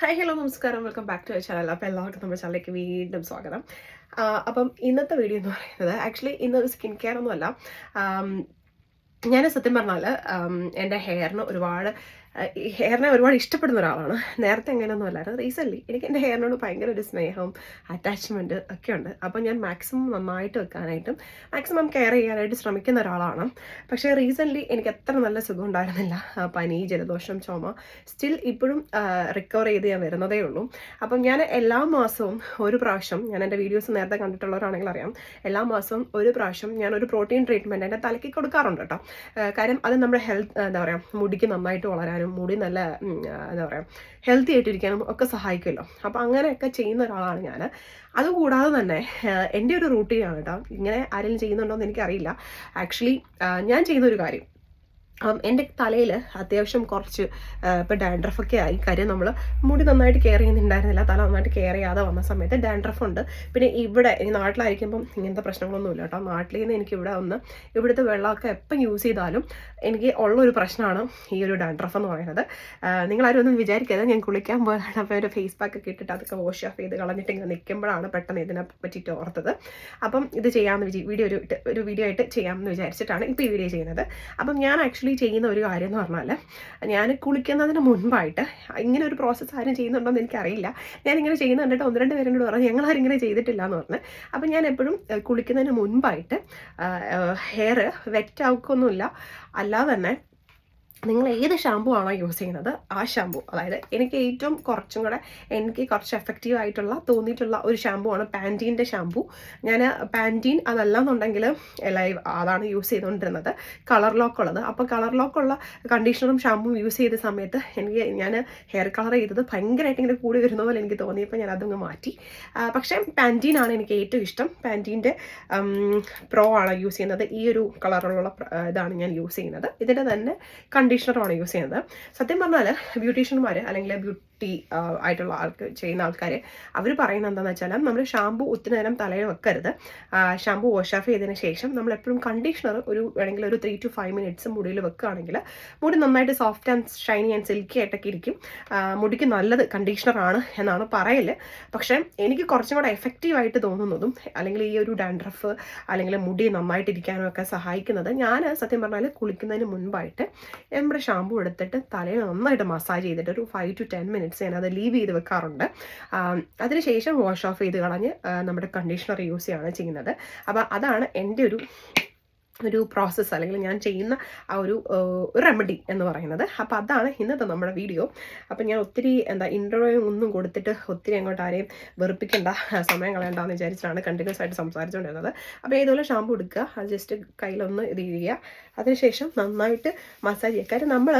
Hi hello നമസ്കാരം. Welcome back to channel അപ്പോൾ എല്ലാവർക്കും നമ്മുടെ ചാനലിലേക്ക് വീണ്ടും സ്വാഗതം. അപ്പം ഇന്നത്തെ വീഡിയോ എന്ന് പറയുന്നത് ആക്ച്വലി ഇന്നൊരു സ്കിൻ കെയർ ഒന്നുമല്ല. ഞാൻ സത്യം പറഞ്ഞാൽ എന്റെ ഹെയറിന് ഒരുപാട് ഹെയറിനെ ഒരുപാട് ഇഷ്ടപ്പെടുന്ന ഒരാളാണ്. നേരത്തെ അങ്ങനെയൊന്നും അല്ലായിരുന്നു. റീസെന്റ്ലി എനിക്ക് എന്റെ ഹെയറിനോട് ഭയങ്കര ഒരു സ്നേഹവും അറ്റാച്ച്മെന്റ് ഒക്കെ ഉണ്ട്. അപ്പോൾ ഞാൻ മാക്സിമം നന്നായിട്ട് വെക്കാനായിട്ടും മാക്സിമം കെയർ ചെയ്യാനായിട്ട് ശ്രമിക്കുന്ന ഒരാളാണ്. പക്ഷേ റീസെന്റ്ലി എനിക്ക് അത്ര നല്ല സുഖം ഉണ്ടായിരുന്നില്ല. പനി ജലദോഷം ചുമ സ്റ്റിൽ ഇപ്പോഴും റിക്കവർ ചെയ്ത് ഞാൻ വരുന്നതേ ഉള്ളൂ. അപ്പം ഞാൻ എല്ലാ മാസവും ഒരു പ്രാവശ്യം ഞാൻ എന്റെ വീഡിയോസ് നേരത്തെ കണ്ടിട്ടുള്ളവരാണെങ്കിൽ അറിയാം എല്ലാ മാസവും ഒരു പ്രാവശ്യം ഞാൻ ഒരു പ്രോട്ടീൻ ട്രീറ്റ്മെന്റ് എന്റെ തലയ്ക്ക് കൊടുക്കാറുണ്ട് കേട്ടോ. കാര്യം അത് നമ്മുടെ ഹെൽത്ത് എന്താ പറയുക മുടിക്ക് നന്നായിട്ട് വളരാനും മുടി നല്ല എന്താ പറയുക ഹെൽത്തി ആയിട്ടിരിക്കാനും ഒക്കെ സഹായിക്കുമല്ലോ. അപ്പോൾ അങ്ങനെയൊക്കെ ചെയ്യുന്ന ഒരാളാണ് ഞാൻ അതുകൂടാതെ തന്നെ എന്റെ ഒരു റൂട്ടീനാണ് കേട്ടോ ഇങ്ങനെ ആരെങ്കിലും ചെയ്യുന്നുണ്ടോ എന്ന് എനിക്കറിയില്ല ആക്ച്വലി ഞാൻ ചെയ്യുന്ന ഒരു കാര്യം. എന്റെ തലയിൽ അത്യാവശ്യം കുറച്ച് ഇപ്പോൾ ഡാൻഡ്രഫൊക്കെ ആയി. കാര്യം നമ്മൾ മുടി നന്നായിട്ട് കെയർ ചെയ്യുന്നുണ്ടായിരുന്നില്ല. തല നന്നായിട്ട് കെയർ ചെയ്യാതെ വന്ന സമയത്ത് ഡാൻഡ്രഫ് ഉണ്ട്. പിന്നെ ഇവിടെ ഈ നാട്ടിലായിരിക്കുമ്പം ഇങ്ങനത്തെ പ്രശ്നങ്ങളൊന്നുമില്ല കേട്ടോ. നാട്ടിൽ നിന്ന് എനിക്ക് ഇവിടെ ഒന്ന് ഇവിടുത്തെ വെള്ളമൊക്കെ എപ്പം യൂസ് ചെയ്താലും എനിക്ക് ഉള്ളൊരു പ്രശ്നമാണ് ഈ ഒരു ഡാൻഡ്രഫ് എന്ന് പറയുന്നത്. നിങ്ങളാരും ഒന്നും വിചാരിക്കരുത് ഞാൻ കുളിക്കാൻ പോയതാണ്. അപ്പോൾ ഒരു ഫേസ് പാക്ക് ഒക്കെ ഇട്ടിട്ട് അതൊക്കെ വാഷ് ഓഫ് ചെയ്ത് കളഞ്ഞിട്ട് ഇങ്ങനെ നിൽക്കുമ്പോഴാണ് പെട്ടെന്ന് ഇതിനെ പറ്റിയിട്ട് ഓർത്തത്. അപ്പം ഇത് ചെയ്യാമെന്ന് വിചാ വീഡിയോ ഒരു ഒരു വീഡിയോ ആയിട്ട് ചെയ്യാമെന്ന് വിചാരിച്ചിട്ടാണ് ഇപ്പോൾ ഈ വീഡിയോ ചെയ്യുന്നത്. അപ്പം ഞാൻ ആക്ച്വലി ചെയ്യുന്ന ഒരു കാര്യം എന്ന് പറഞ്ഞാൽ ഞാൻ കുളിക്കുന്നതിന് മുൻപായിട്ട് ഇങ്ങനെ ഒരു പ്രോസസ്സ് ആരും ചെയ്യുന്നുണ്ടോ എന്ന് എനിക്കറിയില്ല. ഞാനിങ്ങനെ ചെയ്യുന്ന കണ്ടിട്ട് ഒന്ന് രണ്ട് പേരോട് പറഞ്ഞു ഞങ്ങൾ ആരും ഇങ്ങനെ ചെയ്തിട്ടില്ല എന്ന് പറഞ്ഞ്. അപ്പം ഞാൻ എപ്പോഴും കുളിക്കുന്നതിന് മുൻപായിട്ട് ഹെയർ വെറ്റ് ആക്കൊന്നുമില്ല അല്ലാതെ തന്നെ നിങ്ങൾ ഏത് ഷാമ്പു ആണോ യൂസ് ചെയ്യുന്നത് ആ ഷാമ്പു അതായത് എനിക്ക് ഏറ്റവും കുറച്ചും കൂടെ എനിക്ക് കുറച്ച് എഫക്റ്റീവ് ആയിട്ടുള്ള തോന്നിയിട്ടുള്ള ഒരു ഷാമ്പു ആണ് പാന്റീന്റെ ഷാമ്പു ഞാൻ പാന്റീൻ അതല്ലാന്നുണ്ടെങ്കിൽ ലൈവ് അതാണ് യൂസ് ചെയ്തുകൊണ്ടിരുന്നത്. കളർ ലോക്ക് ഉള്ളത്. അപ്പോൾ കളർ ലോക്ക് ഉള്ള കണ്ടീഷണറും ഷാമ്പും യൂസ് ചെയ്ത സമയത്ത് എനിക്ക് ഞാൻ ഹെയർ കളർ ചെയ്തത് ഭയങ്കരമായിട്ട് ഇങ്ങനെ കൂടി വരുന്ന പോലെ എനിക്ക് തോന്നിയപ്പോൾ ഞാൻ അതങ്ങ് മാറ്റി. പക്ഷേ പാന്റീൻ ആണ് എനിക്ക് ഏറ്റവും ഇഷ്ടം. പാന്റീന്റെ പ്രോ ആണ് യൂസ് ചെയ്യുന്നത്. ഈ ഒരു കളറിലുള്ള ഇതാണ് ഞാൻ യൂസ് ചെയ്യുന്നത്. ഇതിന്റെ തന്നെ കണ്ടീഷണറുമാണ് യൂസ് ചെയ്യുന്നത്. സത്യം പറഞ്ഞാൽ ബ്യൂട്ടീഷ്യന്മാർ അല്ലെങ്കിൽ ബ്യൂട്ടി ആയിട്ടുള്ള ആൾക്ക് ചെയ്യുന്ന ആൾക്കാർ അവർ പറയുന്നത് എന്താണെന്ന് വെച്ചാൽ നമ്മൾ ഷാമ്പു ഒത്തിരി നേരം തലയിൽ വെക്കരുത്. ഷാമ്പു വാഷ് ഓഫ് ചെയ്തതിന് ശേഷം നമ്മൾ എപ്പോഴും കണ്ടീഷണർ ഒരു വേണമെങ്കിൽ ഒരു ത്രീ ടു ഫൈവ് മിനിറ്റ്സ് മുടിയിൽ വെക്കുകയാണെങ്കിൽ മുടി നന്നായിട്ട് soft and shiny and silky ആയിട്ടൊക്കെ ഇരിക്കും. മുടിക്ക് നല്ലത് കണ്ടീഷണറാണ് എന്നാണ് പറയൽ പക്ഷേ എനിക്ക് കുറച്ചും കൂടെ എഫക്റ്റീവ് ആയിട്ട് തോന്നുന്നതും അല്ലെങ്കിൽ ഈ ഒരു ഡാൻഡ്രഫ് അല്ലെങ്കിൽ മുടി നന്നായിട്ടിരിക്കാനും ഒക്കെ സഹായിക്കുന്നത് ഞാൻ സത്യം പറഞ്ഞാൽ കുളിക്കുന്നതിന് മുൻപായിട്ട് നമ്മുടെ ഷാമ്പു എടുത്തിട്ട് തലയിൽ നന്നായിട്ട് മസാജ് ചെയ്തിട്ട് ഒരു ഫൈവ് ടു ടെൻ മിനിറ്റ്സ് ഞാൻ അത് ലീവ് ചെയ്ത് വെക്കാറുണ്ട്. അതിനുശേഷം വാഷ് ഓഫ് ചെയ്ത് കളഞ്ഞ് നമ്മുടെ കണ്ടീഷണർ യൂസ് ചെയ്യുകയാണ് ചെയ്യുന്നത്. അപ്പോൾ അതാണ് എന്റെ ഒരു ഒരു പ്രോസസ്സ് അല്ലെങ്കിൽ ഞാൻ ചെയ്യുന്ന ആ ഒരു റെമഡി എന്ന് പറയുന്നത്. അപ്പോൾ അതാണ് ഇന്നത്തെ നമ്മുടെ വീഡിയോ അപ്പോൾ ഞാൻ ഒത്തിരി എന്താ ഇന്റർവ്യൂ ഒന്നും കൊടുത്തിട്ട് ഒത്തിരി അങ്ങോട്ട് ആരെയും വെറുപ്പിക്കേണ്ട സമയം കളയണ്ടെന്ന് വിചാരിച്ചിട്ടാണ് കണ്ടിന്യൂസ് ആയിട്ട് സംസാരിച്ചുകൊണ്ടിരുന്നത് അപ്പോൾ ഏതുപോലെ ഷാമ്പു എടുക്കുക അത് ജസ്റ്റ് കയ്യിലൊന്ന് ഇത് ചെയ്യുക അതിനുശേഷം നന്നായിട്ട് മസാജ് ചെയ്യുക. കാര്യം നമ്മൾ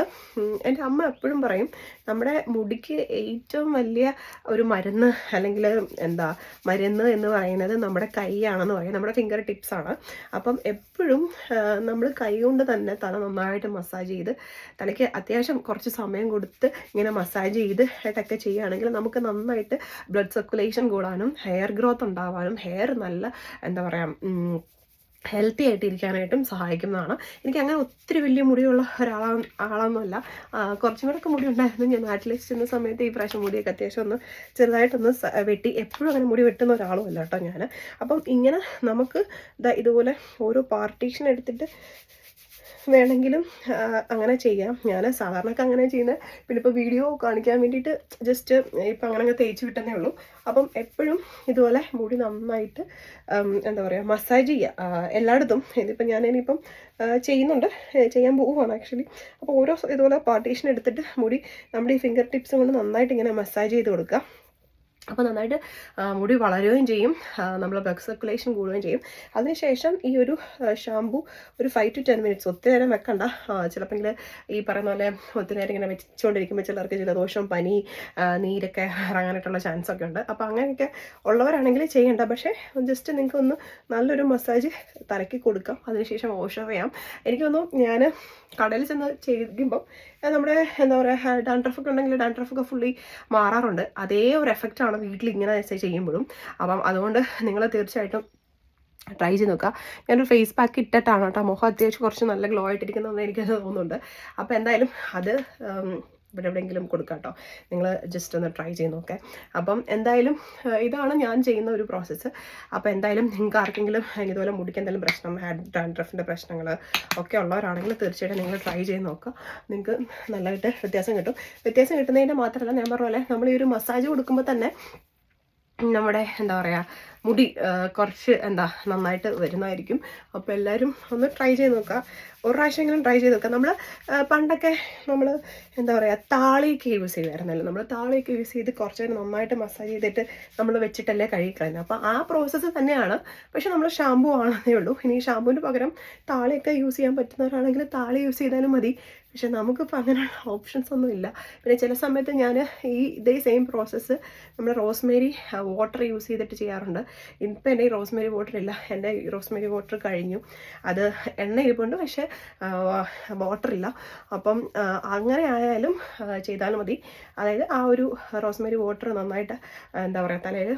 എന്റെ അമ്മ എപ്പോഴും പറയും നമ്മുടെ മുടിക്ക് ഏറ്റവും വലിയ ഒരു മരുന്ന് അല്ലെങ്കിൽ എന്താ മരുന്ന് എന്ന് പറയുന്നത് നമ്മുടെ കൈയാണെന്ന് പറയും. നമ്മുടെ ഫിംഗർ ടിപ്സ് ആണ്. അപ്പം എപ്പോഴും നമ്മൾ കൈ കൊണ്ട് തന്നെ തല നന്നായിട്ട് മസാജ് ചെയ്ത് തലയ്ക്ക് അത്യാവശ്യം കുറച്ച് സമയം കൊടുത്ത് ഇങ്ങനെ മസാജ് ചെയ്ത് ഇട്ടൊക്കെ ചെയ്യുകയാണെങ്കിൽ നമുക്ക് നന്നായിട്ട് ബ്ലഡ് സർക്കുലേഷൻ കൂടാനും ഹെയർ ഗ്രോത്ത് ഉണ്ടാവാനും ഹെയർ നല്ല എന്താ പറയുക ഹെൽത്തി ആയിട്ട് ഇരിക്കാനായിട്ടും സഹായിക്കുന്നതാണ്. എനിക്ക് അങ്ങനെ ഒത്തിരി വലിയ മുടിയുള്ള ഒരാളാ ആളൊന്നുമല്ല. കുറച്ചും കൂടെ ഒക്കെ മുടി ഉണ്ടായിരുന്നു ഞാൻ നാട്ടിലേക്ക് ചെന്ന സമയത്ത് ഈ പ്രാവശ്യം മുടിയൊക്കെ അത്യാവശ്യം ഒന്ന് ചെറുതായിട്ടൊന്ന് വെട്ടി. എപ്പോഴും അങ്ങനെ മുടി വെട്ടുന്ന ഒരാളും അല്ല കേട്ടോ ഞാൻ അപ്പം ഇങ്ങനെ നമുക്ക് ഇതുപോലെ ഓരോ പാർട്ടീഷൻ എടുത്തിട്ട് വേണമെങ്കിലും അങ്ങനെ ചെയ്യാം. ഞാൻ സാധാരണക്ക് അങ്ങനെ ചെയ്യുന്നത് പിന്നെ ഇപ്പോൾ വീഡിയോ കാണിക്കാൻ വേണ്ടിയിട്ട് ജസ്റ്റ് ഇപ്പം അങ്ങനെ അങ്ങ് തേച്ച് വിട്ടെന്നേ ഉള്ളൂ. അപ്പം എപ്പോഴും ഇതുപോലെ മുടി നന്നായിട്ട് എന്താ പറയുക മസാജ് ചെയ്യുക എല്ലായിടത്തും. ഇതിപ്പോൾ ഞാൻ ഇനിയിപ്പം ചെയ്യുന്നുണ്ട്. ചെയ്യാൻ പോവുകയാണ് ആക്ച്വലി അപ്പോൾ ഓരോ ഇതുപോലെ പാർട്ടീഷൻ എടുത്തിട്ട് മുടി നമ്മുടെ ഈ ഫിംഗർ ടിപ്സ് കൊണ്ട് നന്നായിട്ട് ഇങ്ങനെ മസാജ് ചെയ്ത് കൊടുക്കുക. അപ്പോൾ നന്നായിട്ട് മുടി വളരുകയും ചെയ്യും. നമ്മൾ ബ്ലഡ് സർക്കുലേഷൻ കൂടുകയും ചെയ്യും. അതിനുശേഷം ഈ ഒരു ഷാമ്പു ഒരു ഫൈവ് ടു ടെൻ മിനിറ്റ്സ് ഒത്തിരി നേരം വെക്കണ്ട. ചിലപ്പോൾ ഈ പറയുന്ന പോലെ ഒത്തിരി നേരം ഇങ്ങനെ വെച്ചുകൊണ്ടിരിക്കുമ്പോൾ ചിലർക്ക് ചില ദോഷം പനി നീരൊക്കെ ഇറങ്ങാനായിട്ടുള്ള ചാൻസ് ഒക്കെ ഉണ്ട്. അപ്പോൾ അങ്ങനെയൊക്കെ ഉള്ളവരാണെങ്കിൽ ചെയ്യേണ്ട. പക്ഷേ ജസ്റ്റ് നിങ്ങൾക്ക് ഒന്ന് നല്ലൊരു മസാജ് തലക്കി കൊടുക്കാം. അതിനുശേഷം വാഷ് ചെയ്യാം. എനിക്ക് തോന്നുന്നു ഞാൻ കടയിൽ ചെന്ന് ചെയ്യുമ്പം നമ്മുടെ എന്താ പറയുക ഡാൻഡ്രഫ് ഒക്കെ ഉണ്ടെങ്കിൽ ഡാൻഡ്രഫ് ഒക്കെ ഫുള്ളി മാറാറുണ്ട്. അതേ ഒരു എഫക്റ്റാണ് വീട്ടിൽ ഇങ്ങനെ ചെയ്യുമ്പോഴും. അപ്പം അതുകൊണ്ട് നിങ്ങൾ തീർച്ചയായിട്ടും ട്രൈ ചെയ്ത് നോക്കുക. ഞാനൊരു ഫേസ് പാക്ക് ഇട്ടിട്ടാണ് കേട്ടോ. മുഖം അത്യാവശ്യം കുറച്ച് നല്ല ഗ്ലോ ആയിട്ടിരിക്കുന്നതെന്ന് എനിക്കത് തോന്നുന്നുണ്ട്. അപ്പോൾ എന്തായാലും അത് ഇവിടെ എവിടെയെങ്കിലും കൊടുക്കാം കേട്ടോ നിങ്ങൾ ജസ്റ്റ് ഒന്ന് ട്രൈ ചെയ്ത് നോക്കേ. അപ്പം എന്തായാലും ഇതാണ് ഞാൻ ചെയ്യുന്ന ഒരു പ്രോസസ്സ് അപ്പോൾ എന്തായാലും നിങ്ങൾക്ക് ആർക്കെങ്കിലും ഇതുപോലെ മുടിക്ക് എന്തെങ്കിലും പ്രശ്നം ഹാഡ് ഡാൻഡ്രഫിന്റെ പ്രശ്നങ്ങൾ ഒക്കെ ഉള്ളവരാണെങ്കിൽ തീർച്ചയായിട്ടും നിങ്ങൾ ട്രൈ ചെയ്ത് നോക്കുക. നിങ്ങൾക്ക് നല്ലതായിട്ട് വ്യത്യാസം കിട്ടും. വ്യത്യാസം കിട്ടുന്നതിന്റെ മാത്രമല്ല ഞാൻ പറഞ്ഞ പോലെ നമ്മൾ ഈ ഒരു മസാജ് കൊടുക്കുമ്പോൾ തന്നെ നമ്മുടെ എന്താ പറയുക മുടി കുറച്ച് എന്താ നന്നായിട്ട് വരുന്നതായിരിക്കും. അപ്പോൾ എല്ലാവരും ഒന്ന് ട്രൈ ചെയ്ത് നോക്കുക. ഒരു പ്രാവശ്യമെങ്കിലും ട്രൈ ചെയ്ത് നോക്കുക. നമ്മൾ പണ്ടൊക്കെ നമ്മൾ എന്താ പറയുക താളിയൊക്കെ യൂസ് ചെയ്യുമായിരുന്നല്ലോ. നമ്മൾ താളിയൊക്കെ യൂസ് ചെയ്ത് കുറച്ച് നേരം നന്നായിട്ട് മസാജ് ചെയ്തിട്ട് നമ്മൾ വെച്ചിട്ടല്ലേ കഴുകിക്കളയുന്നത് അപ്പോൾ ആ പ്രോസസ്സ് തന്നെയാണ്. പക്ഷെ നമ്മൾ ഷാമ്പു ആണെന്നേ ഉള്ളൂ. ഇനി ഷാമ്പുവിന് പകരം താളിയൊക്കെ യൂസ് ചെയ്യാൻ പറ്റുന്നവരാണെങ്കിൽ താളി യൂസ് ചെയ്താലും മതി. പക്ഷെ നമുക്കിപ്പോൾ അങ്ങനെയുള്ള ഓപ്ഷൻസ് ഒന്നും ഇല്ല. പിന്നെ ചില സമയത്ത് ഞാൻ ഈ ഇതേ സെയിം പ്രോസസ്സ് നമ്മൾ റോസ്മേരി വാട്ടർ യൂസ് ചെയ്തിട്ട് ചെയ്യാറുണ്ട്. ഇപ്പം എന്റെ ഈ റോസ്മേരി വാട്ടർ ഇല്ല എന്റെ റോസ്മേരി വാട്ടർ കഴിഞ്ഞു. അത് എണ്ണ ഇരിപ്പുണ്ട് പക്ഷേ വാട്ടർ ഇല്ല അപ്പം അങ്ങനെ ആയാലും ചെയ്താൽ മതി. അതായത് ആ ഒരു റോസ്മേരി വാട്ടർ നന്നായിട്ട് എന്താ പറയുക തലയിൽ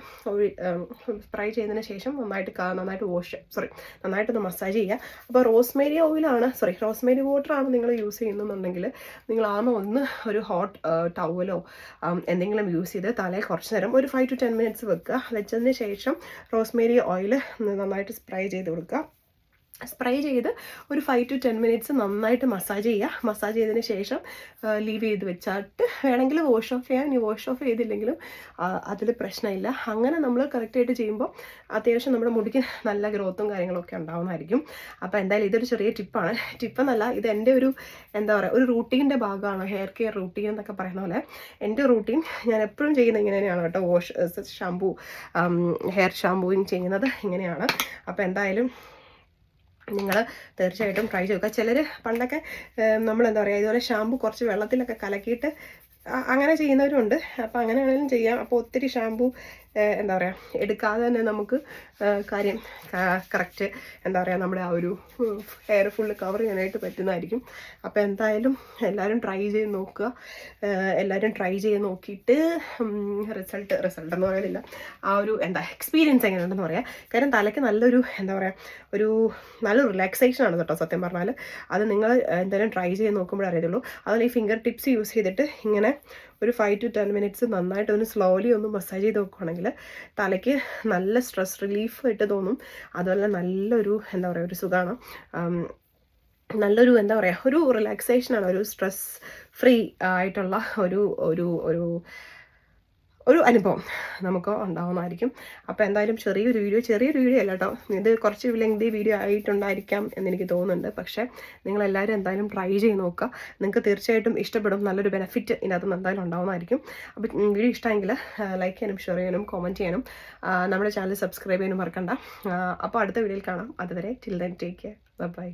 സ്പ്രൈ ചെയ്തതിന് ശേഷം നന്നായിട്ട് നന്നായിട്ട് വാഷ് സോറി നന്നായിട്ടൊന്ന് മസാജ് ചെയ്യുക. അപ്പോൾ റോസ്മേരി ഓയിലാണ് സോറി റോസ്മേരി വാട്ടറാണ് നിങ്ങൾ യൂസ് ചെയ്യുന്നുണ്ടെങ്കിൽ നിങ്ങൾ ആമ ഒന്ന് ഒരു ഹോട്ട് ടവലോ എന്തെങ്കിലും യൂസ് ചെയ്ത് തലയിൽ കുറച്ച് നേരം ഒരു ഫൈവ് ടു ടെൻ മിനിറ്റ്സ് വെക്കുക. വെച്ചതിന് ശേഷം റോസ്മേരി ഓയിൽ നന്നായിട്ട് സ്പ്രൈ ചെയ്ത് കൊടുക്കുക. സ്പ്രേ ചെയ്ത് ഒരു ഫൈവ് ടു ടെൻ മിനിറ്റ്സ് നന്നായിട്ട് മസാജ് ചെയ്യുക മസാജ് ചെയ്തതിന് ശേഷം ലീവ് ചെയ്ത് വെച്ചിട്ട് വേണമെങ്കിൽ വാഷ് ഓഫ് ചെയ്യാം. ഇനി വാഷ് ഓഫ് ചെയ്തില്ലെങ്കിലും അതിൽ പ്രശ്നമില്ല. അങ്ങനെ നമ്മൾ കറക്റ്റായിട്ട് ചെയ്യുമ്പോൾ അത്യാവശ്യം നമ്മുടെ മുടിക്ക് നല്ല ഗ്രോത്തും കാര്യങ്ങളൊക്കെ ഉണ്ടാവുന്നതായിരിക്കും. അപ്പോൾ എന്തായാലും ഇതൊരു ചെറിയ ടിപ്പാണ് ടിപ്പെന്നല്ല ഇത് എന്റെ ഒരു എന്താ പറയുക ഒരു റൂട്ടീന്റെ ഭാഗമാണ്. ഹെയർ കെയർ റൂട്ടീൻ എന്നൊക്കെ പറയുന്ന പോലെ എന്റെ റൂട്ടീൻ ഞാൻ എപ്പോഴും ചെയ്യുന്നത് ഇങ്ങനെ തന്നെയാണ് കേട്ടോ. വാഷ് ഷാമ്പൂ ഹെയർ ഷാമ്പൂയിങ് ചെയ്യുന്നത് ഇങ്ങനെയാണ്. അപ്പോൾ എന്തായാലും നിങ്ങൾ തീർച്ചയായിട്ടും ട്രൈ ചെയ്യുക ചിലർ പണ്ടൊക്കെ നമ്മൾ എന്താ പറയുക ഇതുപോലെ ഷാമ്പു കുറച്ച് വെള്ളത്തിലൊക്കെ കലക്കിയിട്ട് അങ്ങനെ ചെയ്യുന്നവരുണ്ട്. അപ്പോൾ അങ്ങനെ ചെയ്യാം. അപ്പോൾ ഒത്തിരി ഷാമ്പു എന്താ പറയുക എടുക്കാതെ തന്നെ നമുക്ക് കാര്യം കറക്റ്റ് എന്താ പറയുക നമ്മുടെ ആ ഒരു ഹെയർ ഫുള്ള് കവർ ചെയ്യാനായിട്ട് പറ്റുന്നതായിരിക്കും. അപ്പോൾ എന്തായാലും എല്ലാവരും ട്രൈ ചെയ്ത് നോക്കുക. എല്ലാവരും ട്രൈ ചെയ്ത് നോക്കിയിട്ട് റിസൾട്ട് റിസൾട്ട് എന്ന് പറയുന്നില്ല ആ ഒരു എന്താ എക്സ്പീരിയൻസ് എങ്ങനെയുണ്ടെന്ന് പറയാം. കാരണം തലയ്ക്ക് നല്ലൊരു എന്താ പറയുക ഒരു നല്ല റിലാക്സേഷൻ ആണ് കേട്ടോ സത്യം പറഞ്ഞാൽ അത് നിങ്ങൾ എന്തായാലും ട്രൈ ചെയ്ത് നോക്കുമ്പോഴേ അറിയത്തുള്ളൂ. അതുപോലെ ഈ ഫിംഗർ ടിപ്സ് യൂസ് ചെയ്തിട്ട് ഇങ്ങനെ ഒരു ഫൈവ് ടു ടെൻ മിനിറ്റ്സ് നന്നായിട്ട് ഒന്ന് സ്ലോലി ഒന്ന് മസാജ് ചെയ്ത് നോക്കുകയാണെങ്കിൽ തലയ്ക്ക് നല്ല സ്ട്രെസ് റിലീഫ് ആയിട്ട് തോന്നും. അതുപോലെ നല്ലൊരു എന്താ പറയുക ഒരു സുഖമാണ് നല്ലൊരു എന്താ പറയുക ഒരു റിലാക്സേഷനാണ് ഒരു സ്ട്രെസ് ഫ്രീ ആയിട്ടുള്ള ഒരു ഒരു ഒരു ഒരു അനുഭവം നമുക്ക് ഉണ്ടാവുന്നതായിരിക്കും. അപ്പോൾ എന്തായാലും ചെറിയൊരു വീഡിയോ ചെറിയൊരു വീഡിയോ അല്ല കേട്ടോ. ഇത് കുറച്ച് ലെങ്തി വീഡിയോ ആയിട്ടുണ്ടായിരിക്കാം എന്ന് എനിക്ക് തോന്നുന്നുണ്ട്. പക്ഷേ നിങ്ങളെല്ലാവരും എന്തായാലും ട്രൈ ചെയ്ത് നോക്കുക. നിങ്ങൾക്ക് തീർച്ചയായിട്ടും ഇഷ്ടപ്പെടും. നല്ലൊരു ബെനിഫിറ്റ് ഇതിനകത്ത് നിന്ന് എന്തായാലും ഉണ്ടാവുന്നതായിരിക്കും. അപ്പോൾ വീഡിയോ ഇഷ്ടമെങ്കിൽ ലൈക്ക് ചെയ്യാനും ഷെയർ ചെയ്യാനും കോമന്റ് ചെയ്യാനും നമ്മുടെ ചാനൽ സബ്സ്ക്രൈബ് ചെയ്യാനും മറക്കണ്ട. അപ്പോൾ അടുത്ത വീഡിയോയിൽ കാണാം. അതുവരെ till then take care bye